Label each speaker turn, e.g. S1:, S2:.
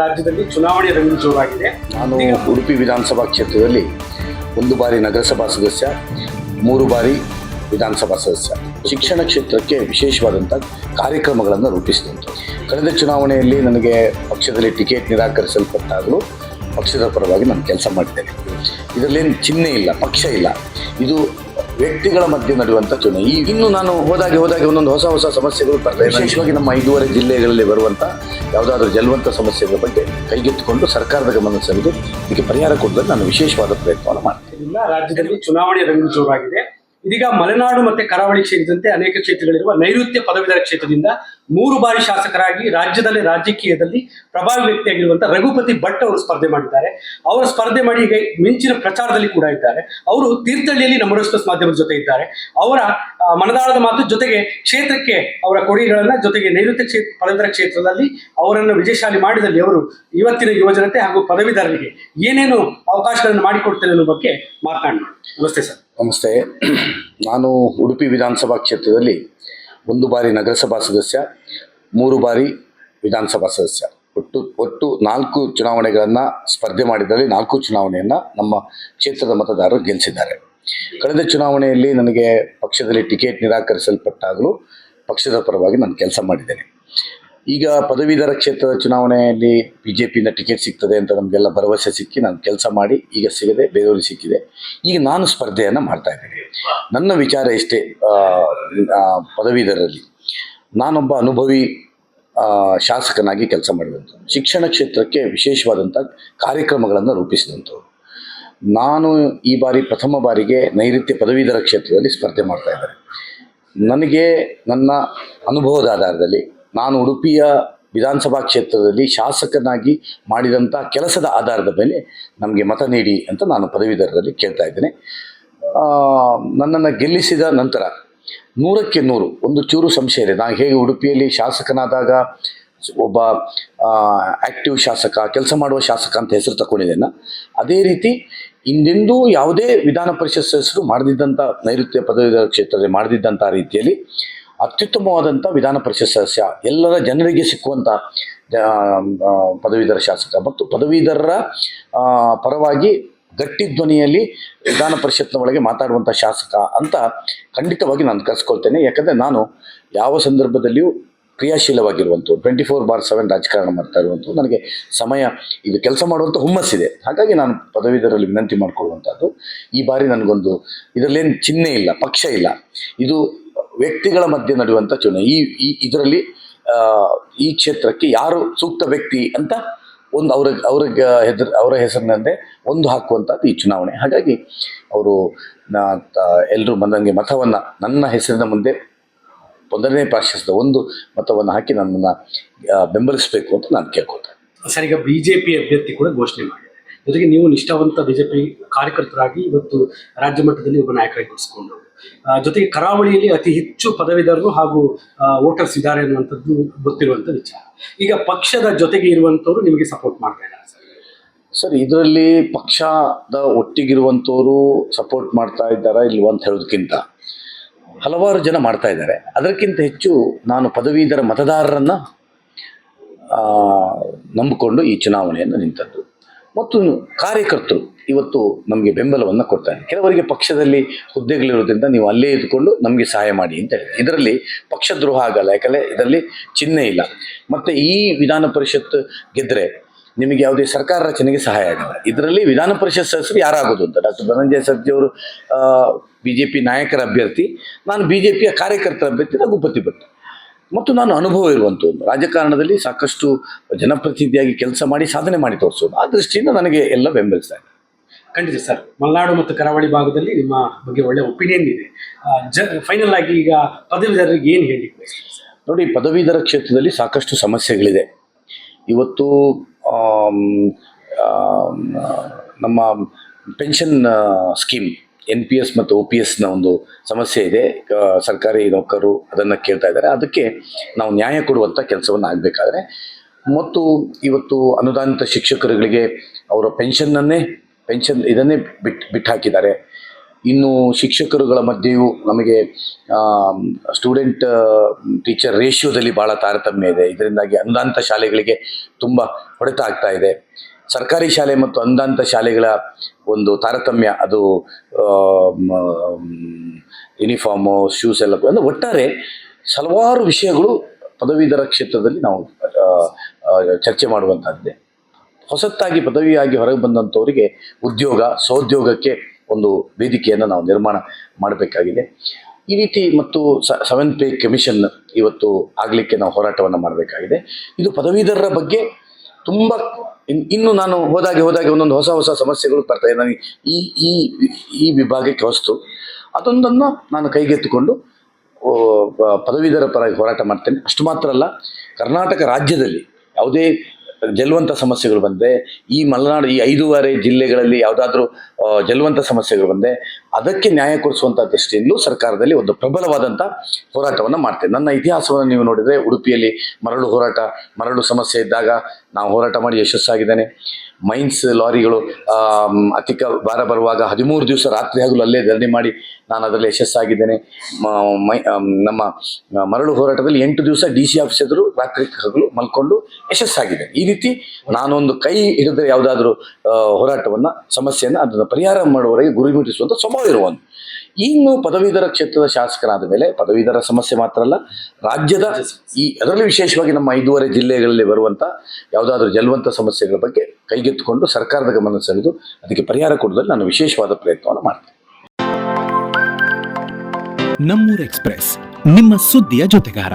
S1: ರಾಜ್ಯದಲ್ಲಿ ಚುನಾವಣೆ ರಂಗು ಜೋರಾಗಿದೆ.
S2: ನಾನು ಉಡುಪಿ ವಿಧಾನಸಭಾ ಕ್ಷೇತ್ರದಲ್ಲಿ ಒಂದು ಬಾರಿ ನಗರಸಭಾ ಸದಸ್ಯ, ಮೂರು ಬಾರಿ ವಿಧಾನಸಭಾ ಸದಸ್ಯ. ಶಿಕ್ಷಣ ಕ್ಷೇತ್ರಕ್ಕೆ ವಿಶೇಷವಾದಂಥ ಕಾರ್ಯಕ್ರಮಗಳನ್ನು ರೂಪಿಸಿದಂತೆ ಕಳೆದ ಚುನಾವಣೆಯಲ್ಲಿ ನನಗೆ ಪಕ್ಷದಲ್ಲಿ ಟಿಕೆಟ್ ನಿರಾಕರಿಸಲ್ಪಟ್ಟಾಗಲೂ ಪಕ್ಷದ ಪರವಾಗಿ ನಾನು ಕೆಲಸ ಮಾಡಿದ್ದೇನೆ. ಇದರಲ್ಲೇನು ಚಿಹ್ನೆ ಇಲ್ಲ, ಪಕ್ಷ ಇಲ್ಲ. ಇದು ವ್ಯಕ್ತಿಗಳ ಮಧ್ಯೆ ನಡೆಯುವಂಥ ಚುನಾವಣೆ. ಈ ಇನ್ನು ನಾನು ಹೋದಾಗೆ ಹೋದಾಗೆ ಒಂದೊಂದು ಹೊಸ ಹೊಸ ಸಮಸ್ಯೆಗಳು ಬರ್ತವೆ ವಿಶೇಷವಾಗಿ ನಮ್ಮ ಐದೂವರೆ ಜಿಲ್ಲೆಗಳಲ್ಲಿ ಬರುವಂಥ ಯಾವುದಾದ್ರೂ ಜಲವಂತ ಸಮಸ್ಯೆಗಳ ಬಗ್ಗೆ ಕೈಗೆತ್ತಿಕೊಂಡು ಸರ್ಕಾರದ ಗಮನ ಸೆಳೆದು ಇದಕ್ಕೆ ಪರಿಹಾರ ಕೊಡಲು ನಾನು ವಿಶೇಷವಾದ ಪ್ರಯತ್ನವನ್ನು ಮಾಡ್ತೇನೆ.
S1: ಇಲ್ಲ, ರಾಜ್ಯದಲ್ಲಿ ಚುನಾವಣೆ ರಂಗು ಜೋರಾಗಿದೆ. ಇದೀಗ ಮಲೆನಾಡು ಮತ್ತೆ ಕರಾವಳಿ ಕ್ಷೇತ್ರದಂತೆ ಅನೇಕ ಕ್ಷೇತ್ರಗಳಿರುವ ನೈಋತ್ಯ ಪದವೀಧರ ಕ್ಷೇತ್ರದಿಂದ ಮೂರು ಬಾರಿ ಶಾಸಕರಾಗಿ ರಾಜ್ಯದಲ್ಲಿ ರಾಜಕೀಯದಲ್ಲಿ ಪ್ರಭಾವಿ ವ್ಯಕ್ತಿಯಾಗಿರುವಂತಹ ರಘುಪತಿ ಭಟ್ ಅವರು ಸ್ಪರ್ಧೆ ಮಾಡಿದ್ದಾರೆ. ಅವರು ಸ್ಪರ್ಧೆ ಮಾಡಿ ಈಗ ಮಿಂಚಿನ ಪ್ರಚಾರದಲ್ಲಿ ಕೂಡ ಇದ್ದಾರೆ. ಅವರು ತೀರ್ಥಹಳ್ಳಿಯಲ್ಲಿ ನಮ್ಮ ಎಕ್ಸ್ಪ್ರೆಸ್ ಮಾಧ್ಯಮದ ಜೊತೆ ಇದ್ದಾರೆ. ಅವರ ಮನದಾಳದ ಮಾತು ಜೊತೆಗೆ ಕ್ಷೇತ್ರಕ್ಕೆ ಅವರ ಕೊಡುಗೆಗಳನ್ನ ಜೊತೆಗೆ ನೈಋತ್ಯ ಕ್ಷೇತ್ರ ಪದವೀಧರ ಕ್ಷೇತ್ರದಲ್ಲಿ ಅವರನ್ನು ವಿಜಯಶಾಲಿ ಮಾಡಿದಲ್ಲಿ ಅವರು ಇವತ್ತಿನ ಯುವಜನತೆ ಹಾಗೂ ಪದವೀಧರರಿಗೆ ಏನೇನು ಅವಕಾಶಗಳನ್ನು ಮಾಡಿಕೊಡ್ತೇನೆ ಅನ್ನೋ ಬಗ್ಗೆ ಮಾತನಾಡೋಣ. ನಮಸ್ತೆ ಸರ್.
S2: ನಮಸ್ತೆ. ನಾನು ಉಡುಪಿ ವಿಧಾನಸಭಾ ಕ್ಷೇತ್ರದಲ್ಲಿ ಒಂದು ಬಾರಿ ನಗರಸಭಾ ಸದಸ್ಯ, ಮೂರು ಬಾರಿ ವಿಧಾನಸಭಾ ಸದಸ್ಯ. ಒಟ್ಟು ಒಟ್ಟು ನಾಲ್ಕು ಚುನಾವಣೆಗಳನ್ನು ಸ್ಪರ್ಧೆ ಮಾಡಿದಲ್ಲಿ ನಾಲ್ಕು ಚುನಾವಣೆಯನ್ನು ನಮ್ಮ ಕ್ಷೇತ್ರದ ಮತದಾರರು ಗೆಲ್ಲಿಸಿದ್ದಾರೆ ಕಳೆದ ಚುನಾವಣೆಯಲ್ಲಿ ನನಗೆ ಪಕ್ಷದಲ್ಲಿ ಟಿಕೆಟ್ ನಿರಾಕರಿಸಲ್ಪಟ್ಟಾಗಲೂ ಪಕ್ಷದ ಪರವಾಗಿ ನಾನು ಕೆಲಸ ಮಾಡಿದ್ದೇನೆ. ಈಗ ಪದವೀಧರ ಕ್ಷೇತ್ರದ ಚುನಾವಣೆಯಲ್ಲಿ ಬಿ ಜೆ ಪಿಯಿಂದ ಟಿಕೆಟ್ ಸಿಗ್ತದೆ ಅಂತ ನಮಗೆಲ್ಲ ಭರವಸೆ ಸಿಕ್ಕಿ ನಾನು ಕೆಲಸ ಮಾಡಿ ಈಗ ಸಿಗದೆ ಬೇರೆಯವ್ರಿಗೆ ಸಿಕ್ಕಿದೆ. ಈಗ ನಾನು ಸ್ಪರ್ಧೆಯನ್ನು ಮಾಡ್ತಾ ಇದ್ದೇನೆ. ನನ್ನ ವಿಚಾರ ಇಷ್ಟೇ ಪದವೀಧರಲ್ಲಿ ನಾನೊಬ್ಬ ಅನುಭವಿ ಶಾಸಕನಾಗಿ ಕೆಲಸ ಮಾಡಿದಂಥವ್ರು. ಶಿಕ್ಷಣ ಕ್ಷೇತ್ರಕ್ಕೆ ವಿಶೇಷವಾದಂಥ ಕಾರ್ಯಕ್ರಮಗಳನ್ನು ರೂಪಿಸಿದಂಥವ್ರು. ನಾನು ಈ ಬಾರಿ ಪ್ರಥಮ ಬಾರಿಗೆ ನೈಋತ್ಯ ಪದವೀಧರ ಕ್ಷೇತ್ರದಲ್ಲಿ ಸ್ಪರ್ಧೆ ಮಾಡ್ತಾ ಇದ್ದಾರೆ ನನಗೆ ನನ್ನ ಅನುಭವದ ಆಧಾರದಲ್ಲಿ ನಾನು ಉಡುಪಿಯ ವಿಧಾನಸಭಾ ಕ್ಷೇತ್ರದಲ್ಲಿ ಶಾಸಕನಾಗಿ ಮಾಡಿದಂಥ ಕೆಲಸದ ಆಧಾರದ ಮೇಲೆ ನಮಗೆ ಮತ ನೀಡಿ ಅಂತ ನಾನು ಪದವೀಧರರಲ್ಲಿ ಕೇಳ್ತಾ ಇದ್ದೇನೆ. ನನ್ನನ್ನು ಗೆಲ್ಲಿಸಿದ ನಂತರ ನೂರಕ್ಕೆ ನೂರು ಒಂದು ಚೂರು ಸಂಶಯ ಇದೆ. ನಾನು ಹೇಗೆ ಉಡುಪಿಯಲ್ಲಿ ಶಾಸಕನಾದಾಗ ಒಬ್ಬ ಆ್ಯಕ್ಟಿವ್ ಶಾಸಕ, ಕೆಲಸ ಮಾಡುವ ಶಾಸಕ ಅಂತ ಹೆಸರು ತಗೊಂಡಿದ್ದೇನೆ ಅದೇ ರೀತಿ ಹಿಂದೆಂದೂ ಯಾವುದೇ ವಿಧಾನ ಪರಿಷತ್ ಸದಸ್ಯರು ಮಾಡದಿದ್ದಂಥ ನೈಋತ್ಯ ಪದವೀಧರ ಕ್ಷೇತ್ರದಲ್ಲಿ ಮಾಡದಿದ್ದಂಥ ರೀತಿಯಲ್ಲಿ ಅತ್ಯುತ್ತಮವಾದಂಥ ವಿಧಾನ ಪರಿಷತ್ ಸದಸ್ಯ, ಎಲ್ಲರ ಜನರಿಗೆ ಸಿಕ್ಕುವಂಥ ಪದವೀಧರ ಶಾಸಕ ಮತ್ತು ಪದವೀಧರರ ಪರವಾಗಿ ಗಟ್ಟಿ ಧ್ವನಿಯಲ್ಲಿ ವಿಧಾನ ಪರಿಷತ್ನ ಒಳಗೆ ಮಾತಾಡುವಂಥ ಶಾಸಕ ಅಂತ ಖಂಡಿತವಾಗಿ ನಾನು ಕರೆಸ್ಕೊಳ್ತೇನೆ. ಯಾಕಂದರೆ ನಾನು ಯಾವ ಸಂದರ್ಭದಲ್ಲಿಯೂ ಕ್ರಿಯಾಶೀಲವಾಗಿರುವಂಥ ಟ್ವೆಂಟಿ ಫೋರ್ ಬಾರ್ ಸೆವೆನ್ ರಾಜಕಾರಣ ಮಾಡ್ತಾ ಇರುವಂಥದ್ದು ನನಗೆ ಸಮಯ, ಇದು ಕೆಲಸ ಮಾಡುವಂಥ ಹುಮ್ಮಸ್ಸಿದೆ ಹಾಗಾಗಿ ನಾನು ಪದವೀಧರಲ್ಲಿ ವಿನಂತಿ ಮಾಡಿಕೊಳ್ಳುವಂಥದ್ದು ಈ ಬಾರಿ ನನಗೊಂದು, ಇದರಲ್ಲೇನು ಚಿಹ್ನೆ ಇಲ್ಲ, ಪಕ್ಷ ಇಲ್ಲ. ಇದು ವ್ಯಕ್ತಿಗಳ ಮಧ್ಯೆ ನಡೆಯುವಂಥ ಚುನಾವಣೆ. ಈ ಇದರಲ್ಲಿ ಈ ಕ್ಷೇತ್ರಕ್ಕೆ ಯಾರು ಸೂಕ್ತ ವ್ಯಕ್ತಿ ಅಂತ ಒಂದು ಅವ್ರ, ಅವ್ರಿಗೆ ಹೆದ್ರ, ಅವರ ಹೆಸರಿನಂತೆ ಒಂದು ಹಾಕುವಂಥದ್ದು ಈ ಚುನಾವಣೆ. ಹಾಗಾಗಿ ಅವರು ಎಲ್ಲರೂ ಬಂದಂಗೆ ಮತವನ್ನು ನನ್ನ ಹೆಸರಿನ ಮುಂದೆ ಒಂದನೇ ಪ್ರಾಶಸ್ತ್ಯ, ಒಂದು ಮತವನ್ನು ಹಾಕಿ ನನ್ನನ್ನು ಬೆಂಬಲಿಸಬೇಕು ಅಂತ ನಾನು ಕೇಳ್ಕೊಳ್ತೇನೆ.
S1: ಸರ್, ಈಗ ಬಿಜೆಪಿ ಅಭ್ಯರ್ಥಿ ಕೂಡ ಘೋಷಣೆ ಮಾಡಿದೆ ಜೊತೆಗೆ ನೀವು ನಿಷ್ಠಾವಂತ ಬಿಜೆಪಿ ಕಾರ್ಯಕರ್ತರಾಗಿ ಇವತ್ತು ರಾಜ್ಯ ಮಟ್ಟದಲ್ಲಿ ಒಬ್ಬ ನಾಯಕರಾಗಿ ಗುರುತಿಸಿಕೊಂಡು ಜೊತೆಗೆ ಕರಾವಳಿಯಲ್ಲಿ ಅತಿ ಹೆಚ್ಚು ಪದವೀಧರರು ಹಾಗೂ ವೋಟರ್ಸ್ ಇದ್ದಾರೆ ಅನ್ನುವಂಥದ್ದು ಗೊತ್ತಿರುವಂಥ ವಿಚಾರ. ಈಗ ಪಕ್ಷದ ಜೊತೆಗೆ ಇರುವಂಥವ್ರು ನಿಮಗೆ ಸಪೋರ್ಟ್ ಮಾಡ್ತಾ ಇದ್ದಾರೆ ಸರ್.
S2: ಸರ್, ಇದರಲ್ಲಿ ಪಕ್ಷದ ಒಟ್ಟಿಗಿರುವಂಥವರು ಸಪೋರ್ಟ್ ಮಾಡ್ತಾ ಇದ್ದಾರಾ ಇಲ್ವ ಅಂತ ಹೇಳೋದಕ್ಕಿಂತ? ಹಲವಾರು ಜನ ಮಾಡ್ತಾ ಇದ್ದಾರೆ. ಅದಕ್ಕಿಂತ ಹೆಚ್ಚು ನಾನು ಪದವೀಧರ ಮತದಾರರನ್ನು ನಂಬಿಕೊಂಡು ಈ ಚುನಾವಣೆಯನ್ನು ನಿಂತದ್ದು. ಮತ್ತು ಕಾರ್ಯಕರ್ತರು ಇವತ್ತು ನಮಗೆ ಬೆಂಬಲವನ್ನು ಕೊಡ್ತಾರೆ. ಕೆಲವರಿಗೆ ಪಕ್ಷದಲ್ಲಿ ಹುದ್ದೆಗಳಿರೋದ್ರಿಂದ ನೀವು ಅಲ್ಲೇ ಇದ್ದುಕೊಂಡು ನಮಗೆ ಸಹಾಯ ಮಾಡಿ ಅಂತ ಹೇಳಿ ಇದರಲ್ಲಿ ಪಕ್ಷದ್ರೋಹ ಆಗಲ್ಲ, ಯಾಕಂದರೆ ಇದರಲ್ಲಿ ಚಿಹ್ನೆ ಇಲ್ಲ. ಮತ್ತು ಈ ವಿಧಾನ ಪರಿಷತ್ ಗೆದ್ದರೆ ನಿಮಗೆ ಯಾವುದೇ ಸರ್ಕಾರ ರಚನೆಗೆ ಸಹಾಯ ಆಗಲ್ಲ. ಇದರಲ್ಲಿ ವಿಧಾನ ಪರಿಷತ್ ಸದಸ್ಯರು ಯಾರಾಗೋದು ಅಂತ? ಡಾಕ್ಟರ್ ಧನಂಜಯ ಸರ್ಜಿ ಅವರು ಬಿ ಜೆ ಪಿ ನಾಯಕರ ಅಭ್ಯರ್ಥಿ, ನಾನು ಬಿ ಜೆ ಪಿಯ ಕಾರ್ಯಕರ್ತರ ಅಭ್ಯರ್ಥಿ, ರಘುಪತಿ ಭಟ್. ಮತ್ತು ನಾನು ಅನುಭವ ಇರುವಂಥದ್ದು. ರಾಜಕಾರಣದಲ್ಲಿ ಸಾಕಷ್ಟು ಜನಪ್ರತಿನಿಧಿಯಾಗಿ ಕೆಲಸ ಮಾಡಿ ಸಾಧನೆ ಮಾಡಿ ತೋರಿಸೋದು. ಆ ದೃಷ್ಟಿಯಿಂದ ನನಗೆ ಎಲ್ಲ ಬೆಂಬಲಿಸ್ತಾ ಇದೆ.
S1: ಖಂಡಿತ ಸರ್. ಮಲೆನಾಡು ಮತ್ತು ಕರಾವಳಿ ಭಾಗದಲ್ಲಿ ನಿಮ್ಮ ಬಗ್ಗೆ ಒಳ್ಳೆ ಒಪಿನಿಯನ್ ಇದೆ. ಜ ಫೈನಲ್ ಆಗಿ ಈಗ ಪದವೀಧರರಿಗೆ ಏನು ಹೇಳಿ
S2: ನೋಡಿ ಪದವೀಧರ ಕ್ಷೇತ್ರದಲ್ಲಿ ಸಾಕಷ್ಟು ಸಮಸ್ಯೆಗಳಿದೆ. ಇವತ್ತು ನಮ್ಮ pension scheme N P S ಮತ್ತು ಒ ಪಿ ಎಸ್ನ ಒಂದು ಸಮಸ್ಯೆ ಇದೆ. ಸರ್ಕಾರಿ ನೌಕರರು ಅದನ್ನು ಕೇಳ್ತಾ ಇದ್ದಾರೆ. ಅದಕ್ಕೆ ನಾವು ನ್ಯಾಯ ಕೊಡುವಂಥ ಕೆಲಸವನ್ನು ಆಗಬೇಕಾದ್ರೆ. ಮತ್ತು ಇವತ್ತು ಅನುದಾನಿತ ಶಿಕ್ಷಕರುಗಳಿಗೆ ಅವರ ಪೆನ್ಷನ್ನನ್ನೇ, ಪೆನ್ಷನ್ ಇದನ್ನೇ ಬಿಟ್ಟು ಬಿಟ್ಟು ಹಾಕಿದ್ದಾರೆ ಇನ್ನು ಶಿಕ್ಷಕರುಗಳ ಮಧ್ಯೆಯೂ ನಮಗೆ ಸ್ಟೂಡೆಂಟ್ ಟೀಚರ್ ರೇಷಿಯೋದಲ್ಲಿ ಭಾಳ ತಾರತಮ್ಯ ಇದೆ. ಇದರಿಂದಾಗಿ ಅನುದಾನಿತ ಶಾಲೆಗಳಿಗೆ ತುಂಬ ಹೊಡೆತ ಆಗ್ತಾ ಇದೆ. ಸರ್ಕಾರಿ ಶಾಲೆ ಮತ್ತು ಅಂದಾಂತ ಶಾಲೆಗಳ ಒಂದು ತಾರತಮ್ಯ, ಅದು ಯೂನಿಫಾರ್ಮು ಶೂಸ್ ಎಲ್ಲ ಅಂದರೆ ಒಟ್ಟಾರೆ ಹಲವಾರು ವಿಷಯಗಳು ಪದವೀಧರ ಕ್ಷೇತ್ರದಲ್ಲಿ ನಾವು ಚರ್ಚೆ ಮಾಡುವಂಥದ್ದೇ ಹೊಸತಾಗಿ ಪದವಿಯಾಗಿ ಹೊರಗೆ ಬಂದಂಥವರಿಗೆ ಉದ್ಯೋಗ ಸ್ವೋದ್ಯೋಗಕ್ಕೆ ಒಂದು ವೇದಿಕೆಯನ್ನು ನಾವು ನಿರ್ಮಾಣ ಮಾಡಬೇಕಾಗಿದೆ. ಈ ರೀತಿ ಮತ್ತು ಸೆವೆನ್ ಪೇ ಕಮಿಷನ್ ಇವತ್ತು ಆಗಲಿಕ್ಕೆ ನಾವು ಹೋರಾಟವನ್ನು ಮಾಡಬೇಕಾಗಿದೆ. ಇದು ಪದವೀಧರರ ಬಗ್ಗೆ ತುಂಬ ಇನ್- ಇನ್ನು ನಾನು ಹೋದಾಗೆ ಹೋದಾಗೆ ಒಂದೊಂದು ಹೊಸ ಹೊಸ ಸಮಸ್ಯೆಗಳು ಬರ್ತಾ ನನಗೆ ಈ ಈ ಈ ವಿಭಾಗಕ್ಕೆ ವಸ್ತು ಅದೊಂದನ್ನು ನಾನು ಕೈಗೆತ್ತಿಕೊಂಡು ಪದವೀಧರ ಪರವಾಗಿ ಹೋರಾಟ ಮಾಡ್ತೇನೆ. ಅಷ್ಟು ಮಾತ್ರ ಅಲ್ಲ, ಕರ್ನಾಟಕ ರಾಜ್ಯದಲ್ಲಿ ಯಾವುದೇ ಜಲವಂತ ಸಮಸ್ಯೆಗಳು ಬಂದರೆ ಈ ಮಲೆನಾಡು, ಈ ಐದೂವರೆ ಜಿಲ್ಲೆಗಳಲ್ಲಿ ಯಾವುದಾದ್ರೂ ಜಲವಂತ ಸಮಸ್ಯೆಗಳು ಬಂದರೆ ಅದಕ್ಕೆ ನ್ಯಾಯ ಕೊಡಿಸುವಂಥ ದೃಷ್ಟಿಯಿಂದಲೂ ಸರ್ಕಾರದಲ್ಲಿ ಒಂದು ಪ್ರಬಲವಾದಂಥ ಹೋರಾಟವನ್ನು ಮಾಡ್ತೇನೆ ನನ್ನ ಇತಿಹಾಸವನ್ನು ನೀವು ನೋಡಿದರೆ ಉಡುಪಿಯಲ್ಲಿ ಮರಳು ಹೋರಾಟ, ಮರಳು ಸಮಸ್ಯೆ ಇದ್ದಾಗ ನಾವು ಹೋರಾಟ ಮಾಡಿ ಯಶಸ್ಸಾಗಿದ್ದೇನೆ. ಮೈನ್ಸ್ ಲಾರಿಗಳು ಅತಿಕ ಭಾರ ಬರುವಾಗ ಹದಿಮೂರು ದಿವಸ ರಾತ್ರಿ ಹಗಲು ಅಲ್ಲೇ ಧರಣಿ ಮಾಡಿ ನಾನು ಅದರಲ್ಲಿ ಯಶಸ್ಸಾಗಿದ್ದೇನೆ. ಮೈ ನಮ್ಮ ಮರಳು ಹೋರಾಟದಲ್ಲಿ ಎಂಟು ದಿವಸ ಡಿ ಸಿ ಆಫೀಸ್ ಎದುರು ರಾತ್ರಿ ಹಗಲು ಮಲ್ಕೊಂಡು ಯಶಸ್ಸಾಗಿದ್ದೇನೆ. ಈ ರೀತಿ ನಾನೊಂದು ಕೈ ಹಿಡಿದ್ರೆ ಯಾವುದಾದ್ರೂ ಹೋರಾಟವನ್ನು, ಸಮಸ್ಯೆಯನ್ನು ಅದನ್ನು ಪರಿಹಾರ ಮಾಡುವವರೆಗೆ ಗುರಿ ಮುಟ್ಟಿಸುವಂಥ ಸ್ವಭಾವ ಇರುವನು ಇನ್ನು ಪದವೀಧರ ಕ್ಷೇತ್ರದ ಶಾಸಕರಾದ ಮೇಲೆ, ಪದವೀಧರ ಸಮಸ್ಯೆ ಮಾತ್ರ ಅಲ್ಲ, ರಾಜ್ಯದ ಈ ಅದರಲ್ಲಿ ವಿಶೇಷವಾಗಿ ನಮ್ಮ ಐದೂವರೆ ಜಿಲ್ಲೆಗಳಲ್ಲಿ ಬರುವಂಥ ಯಾವುದಾದ್ರೂ ಜಲವಂತ ಸಮಸ್ಯೆಗಳ ಬಗ್ಗೆ ಕೈಗೆತ್ತಿಕೊಂಡು ಸರ್ಕಾರದ ಗಮನ ಸೆಳೆದು ಅದಕ್ಕೆ ಪರಿಹಾರ ಕೊಡುವುದರಲ್ಲಿ ನಾನು ವಿಶೇಷವಾದ ಪ್ರಯತ್ನವನ್ನು ಮಾಡ್ತೇನೆ.
S3: ನಮ್ಮೂರ್ ಎಕ್ಸ್ಪ್ರೆಸ್, ನಿಮ್ಮ ಸುದ್ದಿಯ ಜೊತೆಗಾರ.